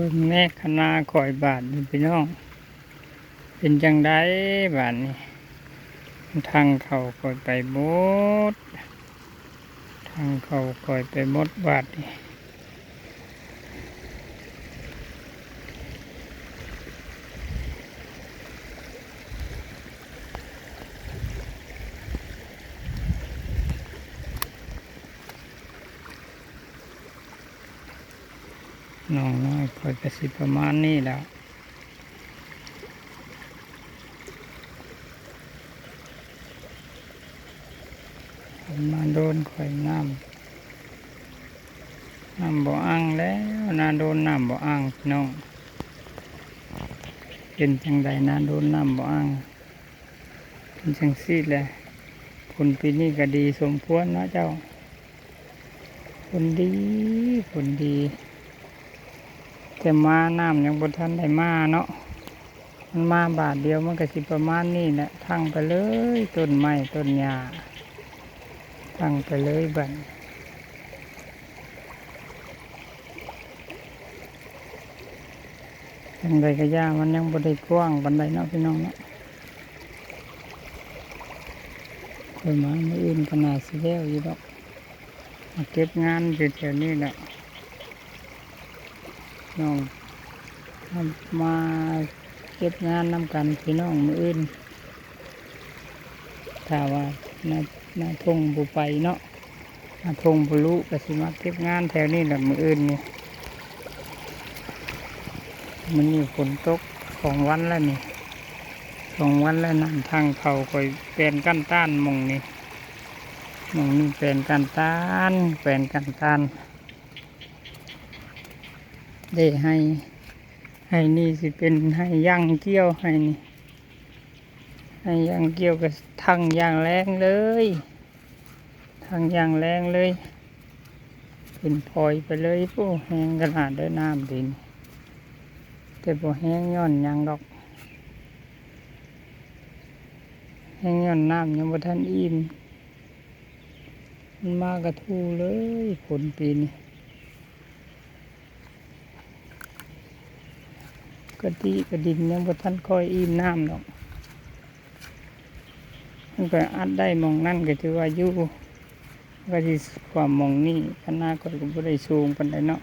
บิ่งแม่คณาคอยบาทพี่น้อง เป็นจังได้บาทนี่ทางเขาคอยไปบดทางเขาคอยไปบดบาทนี่ น้องน้อยข่อยกระสิประมาณนี้แล้วมาโดนข่อยน้ำน้ำบ่ออ่างแล้วนาโดนน้ำบ่ออ่างน้องเป็นจังใดนาโดนน้ำบ่ออ่างเป็นจังซีดแหละคนปีนี้ก็ดีสมควรนะเจ้า คนดี คนดี แต่มาน้ำยังบนทันได้มาเนาะมันมาบาทเดียวมันก็สิประมาณนี้แหละทั้งไปเลยต้นไม้ต้นหญ้าทั้งไปเลยบันยังไดก็ยามันยังบนได้กว้างบันไดเนาะพี่น้องเนาะคอยมาไม่อื่นขนาดสิแล้วอยู่ดอกมาเก็บงานอยู่แถวนี้แหละ น้องมาเก็บงานนำกันพี่น้องมืออื่นถ้าว่านานาทงบุไปเนาะนาทงบุรุก็สิมาเก็บงานแถวนี้แหละมืออื่นนี่มันนี่ฝนตกสองวันแล้วนี่สองวันแล้วน้ำทางเขาคอยแปลนกั้นต้านมองนี่มองนี่แปลนกั้นต้านแปลนกั้นต้าน ได้ให้ ให้นี่สิเป็นให้ย่างเกี้ยวให้นี่ให้ย่างเกี้ยวกับทั้งย่างแรงเลยทั้งย่างแรงเลยเป็นพลอยไปเลยผู้แห้งขนาดเด้อน้ำดินแต่บ่แห้งย้อนยังดอกแห้งย้อนน้ำยังบ่ทันอิ่มมันมากระทูเลยฝนปีนี้ กะทิกระดินยังบ่ทันค่อยอิ่มน้ำดอกมันก็อัดได้มองนั่นก็ถือว่าอยู่ก็ที่ความมองนี่คณะก็ก็บ่ได้สูงปานใดเนาะ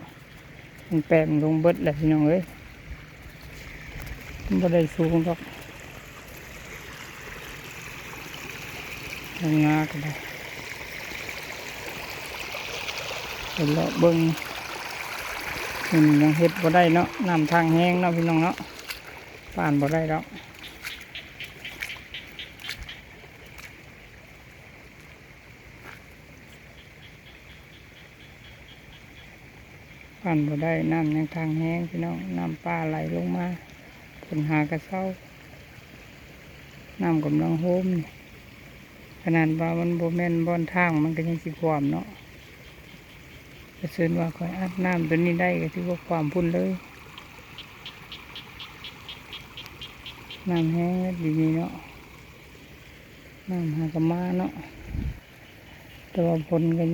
มันแปมลงเบิดแหละพี่น้องเอ้ยบ่ได้สูงดอกงาก็ได้ไปเลาะเบิ่ง อืมยังเฮ็ดบ่ได้เนาะน้ำทางแห้งเนาะพี่น้องเนาะผ่านบ่ได้ดอกผ่านบ่ได้น้ำยังทางแห้งพี่น้องน้ำป่าไหลลงมาฝนหากระเซ้าน้ำกำลังโฮมขนาดว่ามันบ่แม่นบ่อนทางมันก็ยังสิความเนาะ ก็เชิญว่าคอยอาบน้ำตัวนี้ได้ก็ถือว่าความพุ่นเลยน้ำแห้งดีนี่เนาะน้ำหากมาเนาะแต่ว่าผลกัน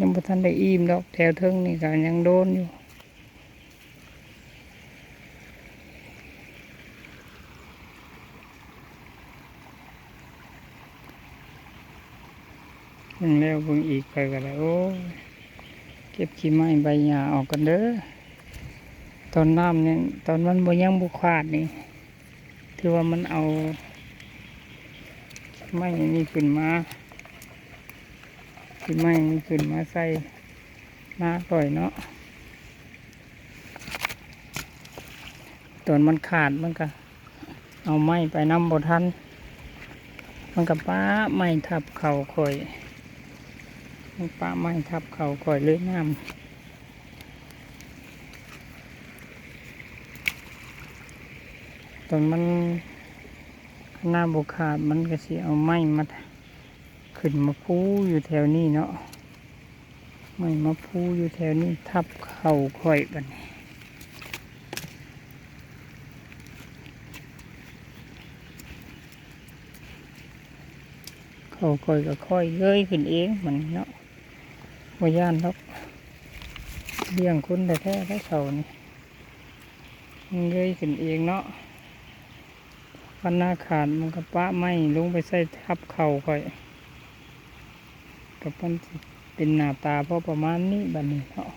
ยังบ่ทันได้อิ่มดอกแถวเทิงนี่ก็ยังโดนอยู่เบิ่งแล้วเบิ่งอีกไปก็ได้โอ้ย เก็บขี้ไม้ใบหญ้าออกกันเด้อตอนน้ำเนี่ยตอนมันบยังบุขาดนี่ถือว่ามันเอา ไม้นี่ขึ้นมาขี้ไม้นี่ขึ้นมาใส่หน้าก่อยเนาะตอนมันขาดมันก็ เอาไม้ไปน้ำบ่ทัน มันก็ป้าไม้ทับเข่าข่อย มันป้าไม้ทับเข่าข่อยเลยน้ำตอนมันหน้าบุขาดมันก็สิเอาไม้มาขึ้นมาพูอยู่แถวนี้เนาะไม้มาพูอยู่แถวนี้ทับเข่าข่อยบันเข่าข่อยก็ค่อยเย้ยขึ้นเองมันเนาะ ว่ย่านครอกเลี้ยงคนแต่แท้แท้เขานี่เงยขึ้นเองเนาะพันหน้าขาดมันก็ปะไม่ลงไปใส่ทับเข่าค่อยกับมันเป็นหน้าตาพอประมาณนี้บัดนี้เนาะ